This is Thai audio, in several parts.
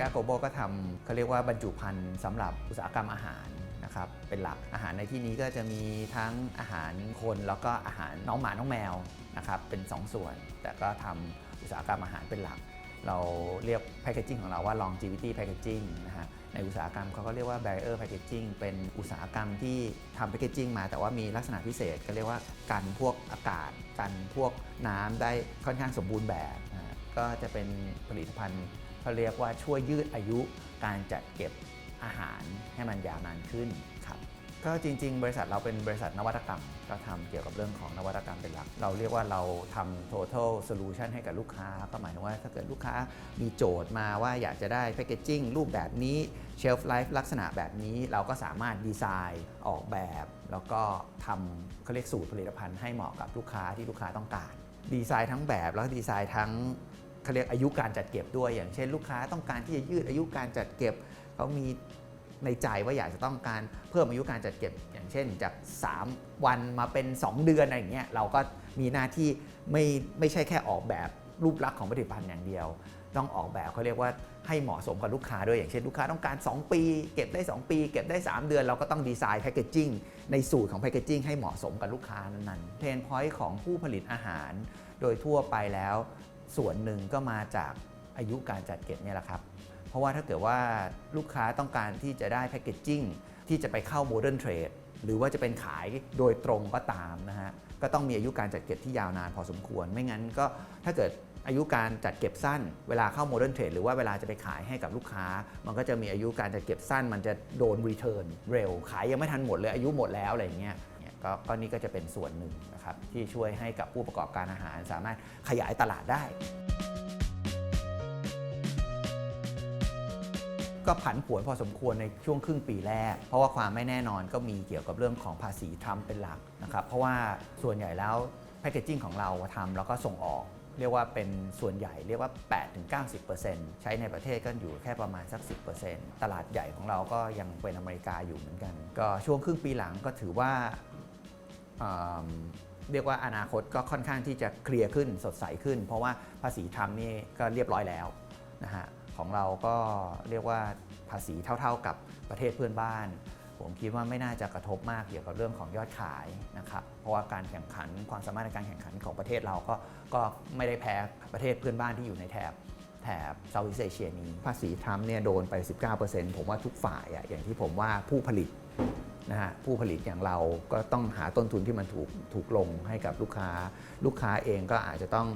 กาโกโบก็ทำเขาเรียกว่าบรรจุภัณฑ์สำหรับอุตสาหกรรมอาหารนะครับเป็นหลักอาหารในที่นี้ก็จะมีทั้งอาหารคนแล้วก็อาหารน้องหมาน้องแมวนะครับเป็น 2 ส่วน แต่ก็ทำอุตสาหกรรมอาหารเป็นหลัก เราเรียกแพ c เกจิ้งของเราว่า longevity packaging นะฮะในอุตสาหกรรมเขาก็เรียกว่า barrier packaging เป็นอุตสาหกรรมที่ทำแพ c เกจิ้งมา แต่ว่ามีลักษณะพิเศษก็เรียกว่ากันพวกอากาศกันพวกน้ำได้ค่อนข้างสมบูรณ์แบบนะก็จะเป็นผลิตภัณฑ์ เขาเรียกว่าช่วยยืดอายุการจัดเก็บอาหารให้มันยาวนานขึ้นครับก็จริง ๆ บริษัทเราเป็นบริษัทนวัตกรรมก็ทำเกี่ยวกับเรื่องของนวัตกรรมเป็นหลัก เราเรียกว่าเราทำ total solution ให้กับลูกค้า ก็หมายถึงว่าถ้าเกิดลูกค้ามีโจทย์มาว่าอยากจะได้ packaging รูปแบบนี้ shelf life ลักษณะแบบนี้เราก็สามารถดีไซน์ออกแบบ แล้วก็ทำเขาเรียกสูตรผลิตภัณฑ์ให้เหมาะกับลูกค้าที่ลูกค้าต้องการ ดีไซน์ทั้งแบบแล้วดีไซน์ทั้ง เขาเรียกอายุการจัดเก็บด้วย อย่างเช่นลูกค้าต้องการที่จะยืดอายุการจัดเก็บเขามีในใจว่าอยากจะต้องการเพิ่มอายุการจัดเก็บ อย่างเช่นจาก 3 วันมาเป็น 2 เดือนอะไรอย่างเงี้ยเราก็มีหน้าที่ไม่ไม่ใช่แค่ออกแบบรูปลักษณ์ของผลิตภัณฑ์อย่างเดียว ต้องออกแบบเขาเรียกว่าให้เหมาะสมกับลูกค้าด้วยอย่างเช่นลูกค้าต้องการ 2 ปี เก็บได้ 2 ปี เก็บได้ 3 เดือน เราก็ต้องดีไซน์แพคเกจจิ้งในสูตรของแพคเกจิ้งให้เหมาะสมกับลูกค้านั้นๆเพนพอยต์ของผู้ผลิตอาหาร โดยทั่วไปแล้ว ส่วนหนึ่งก็มาจากอายุการจัดเก็บเนี่ยแหละครับ เพราะว่าถ้าเกิดว่าลูกค้าต้องการที่จะได้แพคเกจจิ้งที่จะไปเข้าโมเดิร์นเทรดหรือว่าจะเป็นขายโดยตรงก็ตามนะฮะ ก็ต้องมีอายุการจัดเก็บที่ยาวนานพอสมควร ไม่งั้นก็ถ้าเกิดอายุการจัดเก็บสั้น เวลาเข้าโมเดิร์นเทรดหรือว่าเวลาจะไปขายให้กับลูกค้า มันก็จะมีอายุการจัดเก็บสั้น มันจะโดนรีเทิร์นเร็ว ขายยังไม่ทันหมดเลยอายุหมดแล้วอะไรอย่างเงี้ยเนี่ย ก็ก็นี่ก็จะเป็นส่วนหนึ่งนะครับที่ช่วยให้กับผู้ประกอบการอาหาร สามารถขยายตลาดได้ ก็ผันผวนพอสมควรในช่วงครึ่งปีแรก เพราะว่าความไม่แน่นอนก็มีเกี่ยวกับเรื่องของภาษีทรัมป์เป็นหลักนะครับเพราะว่าส่วนใหญ่แล้วแพคเกจจิ้งของเราทำแล้วก็ส่งออกเรียกว่าเป็นส่วนใหญ่เรียกว่า 8-90%ใช้ในประเทศก็อยู่แค่ประมาณสัก 10%ตลาดใหญ่ของเราก็ยังเป็นอเมริกาอยู่เหมือนกัน ก็ช่วงครึ่งปีหลังก็ถือว่า เรียกว่าอนาคตก็ค่อนข้างที่จะเคลียร์ขึ้นสดใสขึ้น เพราะว่าภาษีทำนี่ก็เรียบร้อยแล้วนะฮะของเราก็เรียกว่าภาษีเท่าๆกับประเทศเพื่อนบ้าน ผมคิดว่าไม่น่าจะกระทบมากเกี่ยวกับเรื่องของยอดขายนะครับเพราะว่าการแข่งขันความสามารถในการแข่งขันของประเทศเราก็ก็ไม่ได้แพ้ประเทศเพื่อนบ้านที่อยู่ในแถบแถบเซาท์อีสเอเชียนี้ภาษีทรัมป์เนี่ยโดนไป 19%ผมว่าทุกฝ่ายอะอย่างที่ผมว่าผู้ผลิต นะฮะผู้ผลิตอย่างเราก็ต้องหาต้นทุนที่มันถูกถูกลงให้กับลูกค้า ลูกค้าเองก็อาจจะต้อง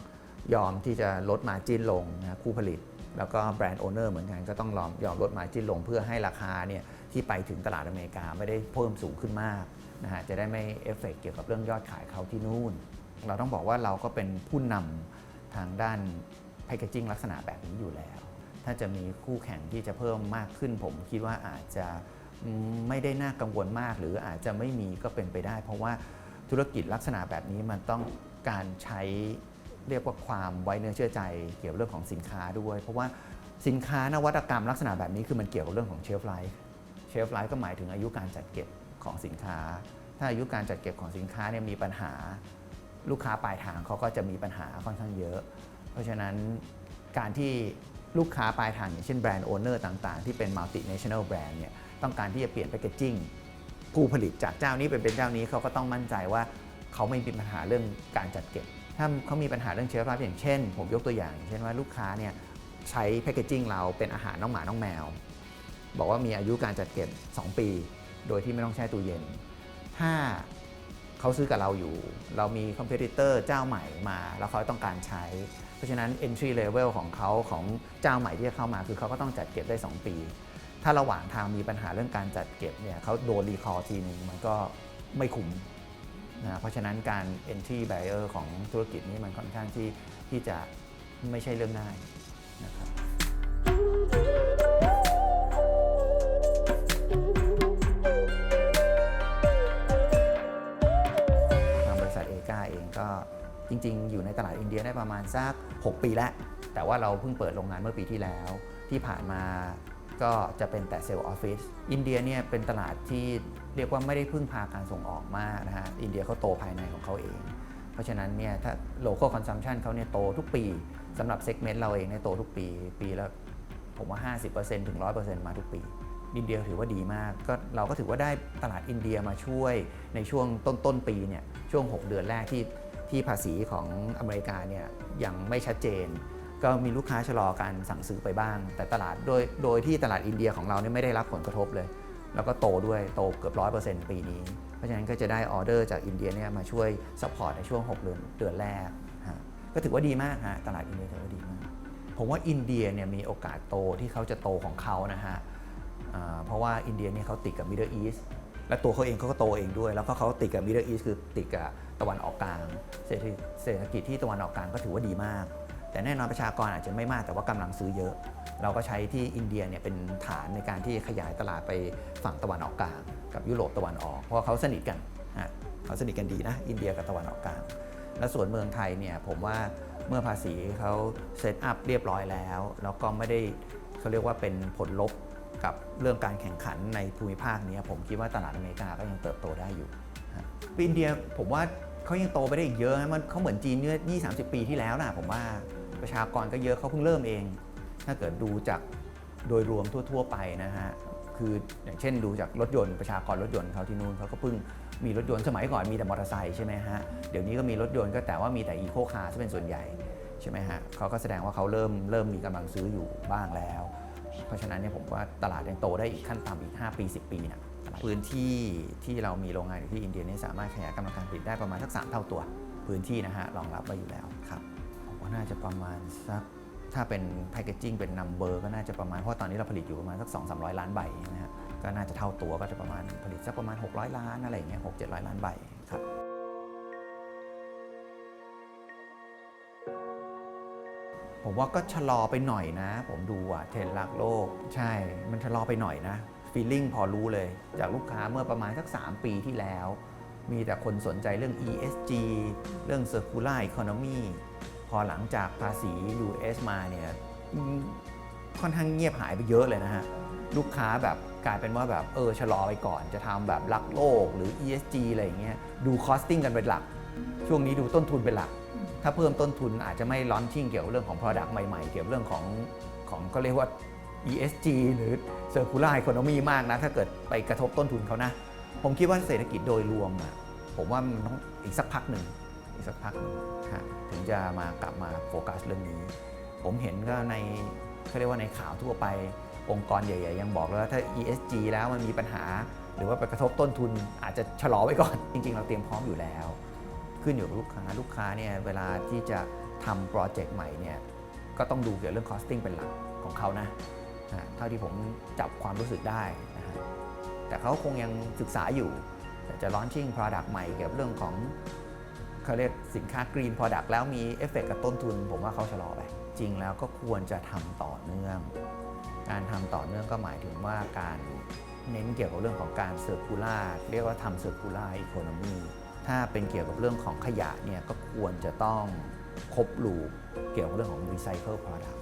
ยอมที่จะลดมาจิ้นลงนะผู้ผลิต แล้วก็แบรนด์โอเนอร์เหมือนกันก็ต้องยอมยอมลดมาจิ้นลง เพื่อให้ราคาเนี่ยที่ไปถึงตลาดอเมริกาไม่ได้เพิ่มสูงขึ้นมากนะฮะจะได้ไม่เอฟเฟกเกี่ยวกับเรื่องยอดขายเขาที่นู่น เราต้องบอกว่าเราก็เป็นผู้นำทางด้านแพคเกจิ้งลักษณะแบบนี้อยู่แล้ว ถ้าจะมีคู่แข่งที่จะเพิ่มมากขึ้นผมคิดว่าอาจจะ ไม่ได้น่ากังวลมาก หรืออาจจะไม่มีก็เป็นไปได้ เพราะว่าธุรกิจลักษณะแบบนี้มันต้องการใช้เรียกว่าความไว้เนื้อเชื่อใจเกี่ยวเรื่องของสินค้าด้วย เพราะว่าสินค้านวัตกรรมลักษณะแบบนี้คือมันเกี่ยวกับเรื่องของเชลฟ์ไลฟ์เชลฟ์ไลฟ์ก็หมายถึงอายุการจัดเก็บของสินค้า ถ้าอายุการจัดเก็บของสินค้าเนี่ยมีปัญหาลูกค้าปลายทางเขาก็จะมีปัญหาค่อนข้างเยอะ เพราะฉะนั้นการที่ลูกค้าปลายทางอย่างเช่นแบรนด์โอเนอร์ต่างๆ ที่เป็นมัลติเนชั่นแนลแบรนด์เนี่ย ต้องการที่จะเปลี่ยนแพคเกจจิ้งผู้ผลิตจากเจ้านี้ไปเป็นเจ้านี้เขาก็ต้องมั่นใจว่าเขาไม่มีปัญหาเรื่องการจัดเก็บ ถ้าเขามีปัญหาเรื่องเชื้อราอย่างเช่น ผมยกตัวอย่างเช่นว่าลูกค้าเนี่ยใช้แพคเกจจิ้งเราเป็นอาหารน้องหมาน้องแมว บอกว่ามีอายุการจัดเก็บ 2 ปี โดยที่ไม่ต้องแช่ตู้เย็น ถ้าเขาซื้อกับเราอยู่ เรามีคอมเพ t เตอร์เจ้าใหม่มา แล้วเขาต้องการใช้ เพราะฉะนั้น entry level ของเขาของเจ้าใหม่ที่จะเข้ามา คือเขาก็ต้องจัดเก็บได้ 2 ปี ถ้าระหว่างทางมีปัญหาเรื่องการจัดเก็บเนี่ยเขาโดนรีคอร์ทีนึงมันก็ไม่คุ้มนะเพราะฉะนั้นการ entry barrier ของธุรกิจนี้มันค่อนข้างที่ที่จะไม่ใช่เรื่องง่ายนะครับทางบริษัทเอกาเองก็จริง ๆ อยู่ในตลาดอินเดียได้ประมาณสัก 6 ปีแล้ว แต่ว่าเราเพิ่งเปิดโรงงานเมื่อปีที่แล้วที่ผ่านมา ก็จะเป็นแต่เซลล์ออฟฟิศอินเดียเนี่ยเป็นตลาดที่เรียกว่าไม่ได้พึ่งพาการส่งออกมากนะฮะอินเดียเขาโตภายในของเขาเอง เพราะฉะนั้นเนี่ยถ้า local consumption เขาเนี่ยโตทุกปีสำหรับเซกเมนต์เราเองเนี่ยโตทุกปีปีละผมว่า 50%ถึง 100%มาทุกปีอินเดียถือว่าดีมาก ก็เราก็ถือว่าได้ตลาดอินเดียมาช่วยในช่วงต้นต้นๆปีเนี่ยช่วง 6 เดือนแรกที่ที่ภาษีของอเมริกาเนี่ยยังไม่ชัดเจน ก็มีลูกค้าชะลอการสั่งซื้อไปบ้าง แต่ตลาดโดยโดยที่ตลาดอินเดียของเราเนี่ยไม่ได้รับผลกระทบเลย แล้วก็โตด้วยโตเกือบร้อยเปอร์เซ็นต์ปีนี้ เพราะฉะนั้นก็จะได้ออเดอร์จากอินเดียเนี่ยมาช่วยซัพพอร์ตในช่วง 6 เดือนเดือนแรกฮะก็ถือว่าดีมากฮะตลาดอินเดียถือว่าดีมาก ผมว่าอินเดียเนี่ยมีโอกาสโตที่เขาจะโตของเขานะฮะเพราะว่าอินเดียเนี่ยเขาติดกับมิดเดิลอีสและตัวเขาเองเขาก็โตเองด้วย แล้วก็เขาติดกับมิดเดิลอีสคือติดกับตะวันออกกลางเศรษฐกิจที่ตะวันออกกลางก็ถือว่าดีมาก แต่แน่นอนประชากรอาจจะไม่มากแต่ว่ากำลังซื้อเยอะ เราก็ใช้ที่อินเดียเนี่ยเป็นฐานในการที่ขยายตลาดไปฝั่งตะวันออกกลาง กับยุโรปตะวันออก เพราะเขาสนิทกันเขาสนิทกันดีนะอินเดียกับตะวันออกกลาง แล้วส่วนเมืองไทยเนี่ยผมว่าเมื่อภาษีเขาเซตอัพเรียบร้อยแล้ว แล้วก็ไม่ได้เขาเรียกว่าเป็นผลลบกับเรื่องการแข่งขันในภูมิภาคนี้ผมคิดว่าตลาดอเมริกาก็ยังเติบโตได้อยู่อินเดียผมว่าเขายังโตไปได้อีกเยอะนะมันเขาเหมือนจีนเมื่อ20-30 ปีที่แล้วนะผมว่า ประชากรก็เยอะเขาเพิ่งเริ่มเอง ถ้าเกิดดูจากโดยรวมทั่ว ๆ ไปนะฮะคืออย่างเช่นดูจากรถยนต์ประชากรรถยนต์เขาที่นู่นเขาก็เพิ่งมีรถยนต์สมัยก่อนมีแต่มอเตอร์ไซค์ใช่ไหมฮะเดี๋ยวนี้ก็มีรถยนต์ก็แต่ว่ามีแต่อีโคคาร์ที่เป็นส่วนใหญ่ใช่ไหมฮะเขาก็แสดงว่าเขาเริ่มเริ่มมีกำลังซื้ออยู่บ้างแล้ว เพราะฉะนั้นเนี่ยผมว่าตลาดยังโตได้อีกขั้นต่ำอีก 5 ปี 10 ปีนะพื้นที่ที่เรามีโรงงานอยู่ที่อินเดียเนี่ยสามารถขยายกำลังการผลิตได้ประมาณสัก3เท่าตัว พื้นที่นะฮะรองรับไว้อยู่แล้วครับ ผมว่าน่าจะประมาณสักถ้าเป็นแพคเกจิ้งเป็นนัมเบอร์ก็น่าจะประมาณ เพราะตอนนี้เราผลิตอยู่ประมาณสัก 2 3 0 0 ล้านใบนะฮะก็น่าจะเท่าตัวก็จะประมาณผลิตสักประมาณ 600 ล้านอะไรอย่างเงี้ย6 700ล้านใบครับผมว่าก็ชะลอไปหน่อยนะ ผมดูอะเทรนด์รักโลก ใช่ มันชะลอไปหน่อยนะฟีลลิ่งพอรู้เลย จากลูกค้าเมื่อประมาณสัก 3 ปีที่แล้ว มีแต่คนสนใจเรื่อง ESG เรื่อง Circular Economy อหลังจากภาษี US มาเนี่ยค่อนข้างเงียบหายไปเยอะเลยนะฮะ ลูกค้าแบบกลายเป็นว่าแบบเออชะลอไปก่อนจะทำแบบรักโลกหรือ ESG อะไรอย่างเงี้ยดูคอสติ้งกันเป็นหลัก ช่วงนี้ดูต้นทุนเป็นหลัก ถ้าเพิ่มต้นทุนอาจจะไม่ลอนชิ่งเกี่ยวกับเรื่องของ Product ใหม่ๆ เกี่ยวกับเรื่องของของก็เรียกว่า ESG หรือ Circular Economy มากนะ ถ้าเกิดไปกระทบต้นทุนเขานะ ผมคิดว่าเศรษฐกิจโดยรวมอะผมว่ามันต้องอีกสักพักหนึ่ง อีกสักพักถึงจะมากลับมาโฟกัสเรื่องนี้ ผมเห็นก็ในเขาเรียกว่าในข่าวทั่วไปองค์กรใหญ่ๆ ยังบอกเลยว่าถ้า ESG แล้วมันมีปัญหา หรือว่าไปกระทบต้นทุนอาจจะชะลอไว้ก่อน จริง ๆ เราเตรียมพร้อมอยู่แล้ว ขึ้นอยู่กับลูกค้าลูกค้าเนี่ยเวลาที่จะทำโปรเจกต์ใหม่เนี่ยก็ต้องดูเกี่ยวกับเรื่อง costing เป็นหลักของเขานะเท่าที่ผมจับความรู้สึกได้นะฮะแต่เขาคงยังศึกษาอยู่ แต่จะ launching product ใหม่เกี่ยวกับเรื่องของ เขาเรียกสินค้า green product แล้วมีเอฟเฟกกับต้นทุน ผมว่าเขาชะลอไปจริงแล้วก็ควรจะทำต่อเนื่อง การทำต่อเนื่องก็หมายถึงว่าการเน้นเกี่ยวกับเรื่องของการเซอร์คูล่าเรียกว่าทำเซอร์คูล่าอีโคโนมีถ้าเป็นเกี่ยวกับเรื่องของขยะเนี่ยก็ควรจะต้องครบลูปเกี่ยวกับเรื่องของ Recycle Product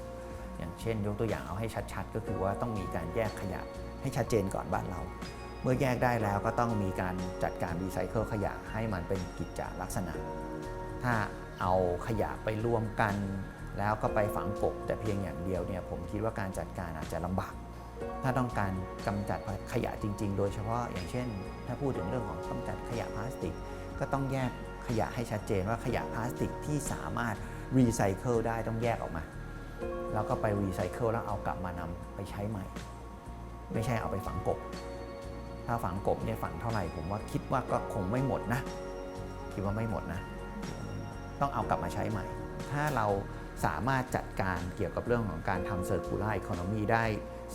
อย่างเช่น ยกตัวอย่างเอาให้ชัดๆ ก็คือว่าต้องมีการแยกขยะให้ชัดเจนก่อนบ้านเรา เมื่อแยกได้แล้วก็ต้องมีการจัดการรีไซเคิลขยะให้มันเป็นกิจจลักษณะ ถ้าเอาขยะไปรวมกัน แล้วก็ไปฝังกบแต่เพียงอย่างเดียวเนี่ยผมคิดว่าการจัดการอาจจะลำบาก ถ้าต้องการกำจัดขยะจริง ๆ โดยเฉพาะอย่างเช่น ถ้าพูดถึงเรื่องของกำจัดขยะพลาสติก ก็ต้องแยกขยะให้ชัดเจนว่าขยะพลาสติกที่สามารถรีไซเคิลได้ต้องแยกออกมา แล้วก็ไปรีไซเคิลแล้วเอากลับมานำไปใช้ใหม่ ไม่ใช่เอาไปฝังกบ ถ้าฝังกบเนี่ยฝังเท่าไหร่ผมว่าคิดว่าก็คงไม่หมดนะ คิดว่าไม่หมดนะ ต้องเอากลับมาใช้ใหม่ ถ้าเราสามารถจัดการเกี่ยวกับเรื่องของการทำ circular economy ได้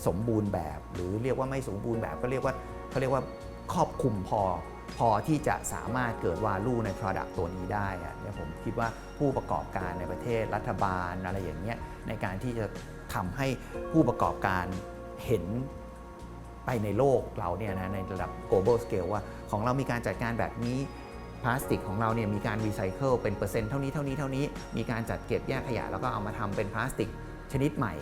สมบูรณ์แบบ หรือเรียกว่าไม่สมบูรณ์แบบก็เรียกว่าเขาเรียกว่าครอบคลุมพอพอที่จะสามารถเกิดวาลูใน Product ตัวนี้ได้เนี่ยผมคิดว่าผู้ประกอบการในประเทศรัฐบาลอะไรอย่างเงี้ยในการที่จะทำให้ผู้ประกอบการเห็น ไปในโลกเราเนี่ยนะในระดับ global scale ว่าของเรามีการจัดการแบบนี้พลาสติกของเราเนี่ยมีการรีไซเคิลเป็นเปอร์เซ็นต์เท่านี้เท่านี้เท่านี้ มีการจัดเก็บแยกขยะ แล้วก็เอามาทำเป็นพลาสติกชนิดใหม่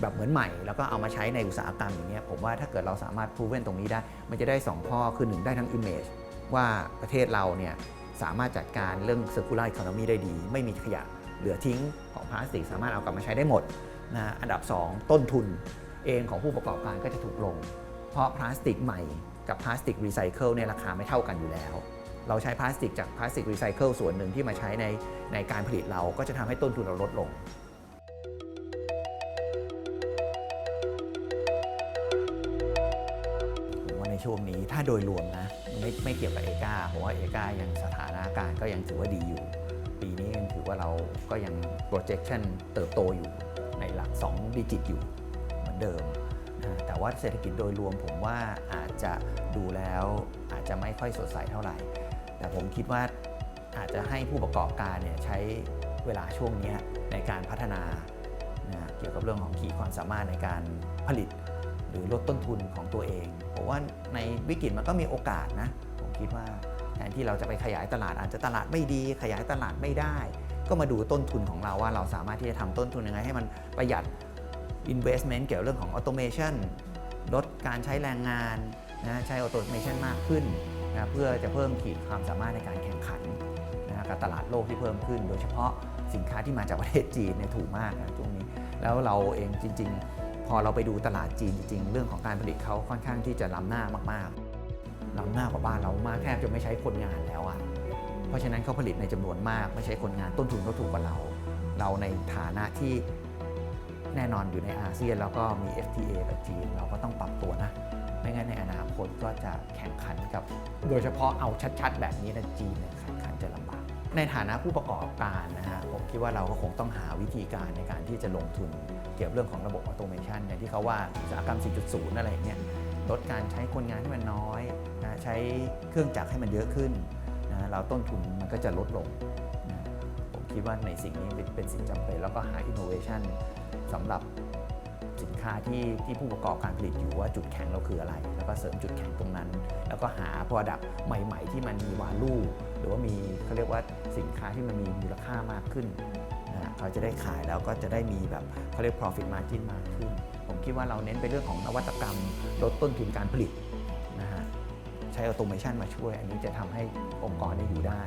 แบบเหมือนใหม่ แล้วก็เอามาใช้ในอุตสาหกรรมอย่างเงี้ยผมว่าถ้าเกิดเราสามารถพูเว้นตรงนี้ได้ มันจะได้ 2 ข้อคือหนึ่งได้ทั้ง image ว่าประเทศเราเนี่ยสามารถจัดการเรื่อง circular economy ได้ดี ไม่มีขยะเหลือทิ้งของพลาสติก สามารถเอากลับมาใช้ได้หมดนะอันดับ 2 ต้นทุนเองของผู้ประกอบการก็จะถูกลง เพราะพลาสติกใหม่กับพลาสติกรีไซเคิลเนี่ยราคาไม่เท่ากันอยู่แล้ว เราใช้พลาสติกจากพลาสติกรีไซเคิลส่วนหนึ่งที่มาใช้ในในการผลิตเราก็จะทำให้ต้นทุนเราลดลงผมว่าในช่วงนี้ถ้าโดยรวมนะไม่ไม่เกี่ยวกับเอกาผมว่าเอกายังสถานะการณ์ก็ยังถือว่าดีอยู่ ปีนี้ยังถือว่าเราก็ยัง projection เติบโตอยู่ในหลัก 2 ดิจิตอยู่เหมือนเดิม แต่ว่าเศรษฐกิจโดยรวมผมว่าอาจจะดูแล้วอาจจะไม่ค่อยสดใสเท่าไหร่ แต่ผมคิดว่าอาจจะให้ผู้ประกอบการเนี่ยใช้เวลาช่วงนี้ในการพัฒนานะเกี่ยวกับเรื่องของขีดความสามารถในการผลิต หรือลดต้นทุนของตัวเองผมว่าในวิกฤตมันก็มีโอกาสนะ ผมคิดว่าแทนที่เราจะไปขยายตลาดอาจจะตลาดไม่ดี ขยายตลาดไม่ได้ ก็มาดูต้นทุนของเราว่าเราสามารถที่จะทำต้นทุนยังไงให้มันประหยัด investment เกี่ยวกับเรื่องของ automation ลดการใช้แรงงานนะใช้ automation มากขึ้นนะเพื่อจะเพิ่มขีดความสามารถในการแข่งขันนะกับตลาดโลกที่เพิ่มขึ้น โดยเฉพาะสินค้าที่มาจากประเทศจีนเนี่ยถูกมากนะช่วงนี้ แล้วเราเองจริง ๆ พอเราไปดูตลาดจีนจริง ๆ เรื่องของการผลิตเขาค่อนข้างที่จะล้ำหน้ามากๆล้ำหน้ากว่าบ้านเรามากแทบจะไม่ใช้คนงานแล้วอะเพราะฉะนั้นเขาผลิตในจำนวนมากไม่ใช้คนงานต้นทุนเขาถูกกว่าเรา เราในฐานะที่ แน่นอนอยู่ในอาเซียน แล้วก็มี FTA กับจีน เราก็ต้องปรับตัวนะ ไม่งั้นในอนาคตก็จะแข่งขันกับ โดยเฉพาะเอาชัดๆ แบบนี้นะจีนเนี่ยแข่งขันจะลำบาก ในฐานะผู้ประกอบการนะฮะผมคิดว่าเราก็คงต้องหาวิธีการในการที่จะลงทุนเกี่ยวกับเรื่องของระบบออโตเมชันอย่างที่เขาว่าอุตสาหกรรม 4.0 อะไรอย่างเงี้ยลดการใช้คนงานให้มันน้อยนะใช้เครื่องจักรให้มันเยอะขึ้นนะเราต้นทุนมันก็จะลดลงนะผมคิดว่าในสิ่งนี้เป็นเป็นสิ่งจำเป็นแล้วก็หาอินโนเวชัน สำหรับสินค้าที่ที่ผู้ประกอบการผลิตอยู่ว่าจุดแข็งเราคืออะไร แล้วก็เสริมจุดแข็งตรงนั้น แล้วก็หา Product ใหม่ ๆ ที่มันมีวาลูหรือว่ามีเขาเรียกว่าสินค้าที่มันมีมูลค่ามากขึ้นนะเขาจะได้ขายแล้วก็จะได้มีแบบเขาเรียก profit margin มากขึ้น ผมคิดว่าเราเน้นไปเรื่องของนวัตกรรมลดต้นทุนการผลิตนะฮะใช้ automation มาช่วย อันนี้จะทำให้องค์กรได้อยู่ได้